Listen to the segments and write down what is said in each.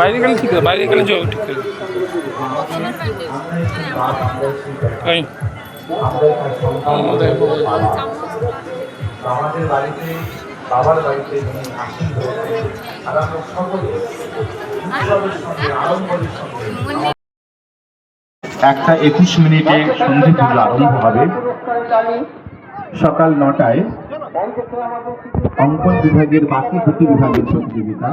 বাইরে গেলে ঠিক আছে, বাইরে গেলে যাও, ঠিক আছে। একটা একুশ মিনিটে সন্ধি পুজো আরম্ভ হবে। সকাল নটায় অঙ্কন বিভাগের বাকি দুটি বিভাগের প্রতিযোগিতা।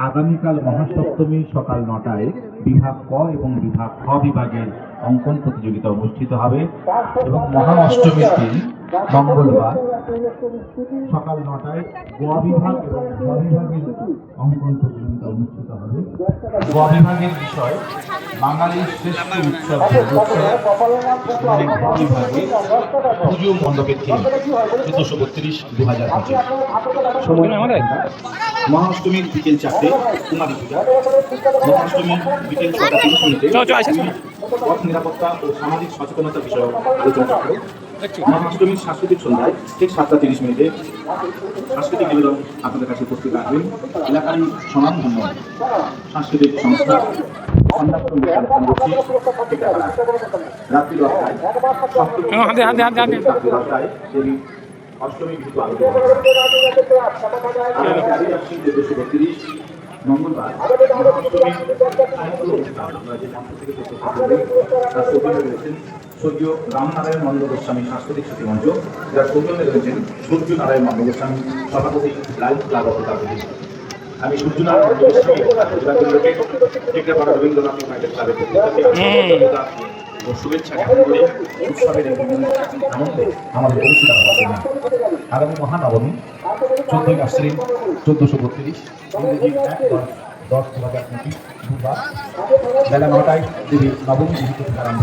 আগামীকাল মহাসপ্তমী সকাল নটায় বিভাগ ক এবং বিভাগ খ বিভাগের অঙ্কন প্রতিযোগিতা অনুষ্ঠিত হবে এবং মহা অষ্টমীর দিন মঙ্গলবার সকাল নটায় গোয়া বিভাগ এবং গ বিভাগের অঙ্কন প্রতিযোগিতা অনুষ্ঠিত হবে। গ বিভাগের বিষয় বাঙালির শ্রেষ্ঠ উৎসব বিভাগে পুজো মণ্ডপের থিম চোদ্দশো বত্রিশ দু হাজার সময় মহাষ্টমীর বিকেল চারটে কুমারী পূজা মহাষ্টমীর বিকেল ছটা তিরিশ মিনিটে। পথ নিরাপত্তা ও সামাজিক সচেতনতা বিষয়ক আলোচনা মহাষ্টমীর সাংস্কৃতিক সন্ধ্যায় ঠিক সাতটা তিরিশ মিনিটে সাংস্কৃতিক নিবেদন আপনাদের কাছে উপস্থিত রাখবেন এলাকারই স্বনামধন্য সাংস্কৃতিক সংস্থা রাত্রি দশটায় হ্যাঁ, দেবী অষ্টমী আলোচনা মঙ্গলবার অষ্টমী রয়েছেন স্বর্গীয় রামনারায়ণ মন্ডল গোস্বামী সাংস্কৃতিক স্মৃতি মঞ্চ, যার সৌজন্যে রয়েছেন সূর্য নারায়ণ মন্ডল গোস্বামী, সভাপতি লাইভ ক্লাব অফ আমি সূর্যনারায়ণ মন্ডল গোস্বামী টিকরাপাড়া শুভেচ্ছা আগামী মহানবমী, চোদ্দই চোদ্দশো বত্রিশ, ইংরেজি দশ দু হাজার বেলা নটায় দেবী নবমী আরম্ভ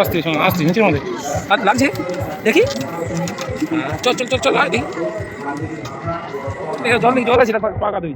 আসতে, শোনো, আসতে, নিচের মধ্যে। হাত লাগছে? দেখি। চল চল চল চল, আয় দেখি। দেখো জল নেই, জল আছে পাকা দুই।